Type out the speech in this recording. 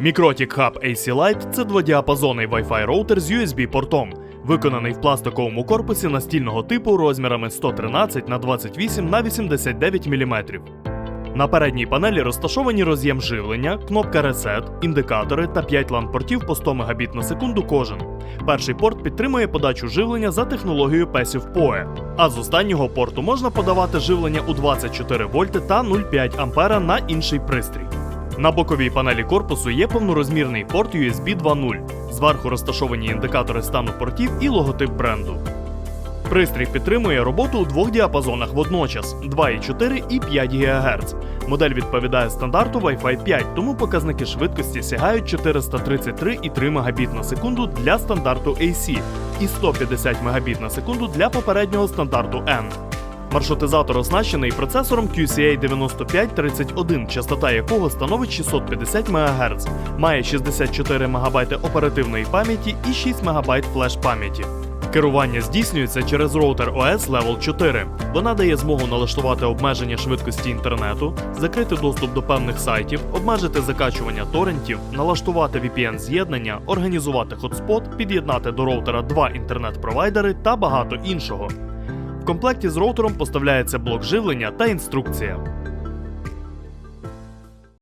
Mikrotik Hub AC Lite – це дводіапазонний Wi-Fi роутер з USB-портом, виконаний в пластиковому корпусі настільного типу розмірами 113 на 28 на 89 мм. На передній панелі розташовані роз'єм живлення, кнопка Reset, індикатори та 5 LAN-портів по 100 Мбіт на секунду кожен. Перший порт підтримує подачу живлення за технологією PASIV PoE, а з останнього порту можна подавати живлення у 24 вольти та 0,5 ампера на інший пристрій. На боковій панелі корпусу є повнорозмірний порт USB 2.0. Зверху розташовані індикатори стану портів і логотип бренду. Пристрій підтримує роботу у двох діапазонах водночас 2,4 і 5 ГГц. Модель відповідає стандарту Wi-Fi 5, тому показники швидкості сягають 433,3 Мбіт на секунду для стандарту AC і 150 Мбіт на секунду для попереднього стандарту N. Маршрутизатор оснащений процесором QCA 9531, частота якого становить 650 МГц, має 64 МБ оперативної пам'яті і 6 МБ флеш пам'яті. Керування здійснюється через роутер OS Level 4. Вона дає змогу налаштувати обмеження швидкості інтернету, закрити доступ до певних сайтів, обмежити закачування торрентів, налаштувати VPN-з'єднання, організувати хотспот, під'єднати до роутера два інтернет-провайдери та багато іншого. Комплекті з роутером поставляється блок живлення та інструкція.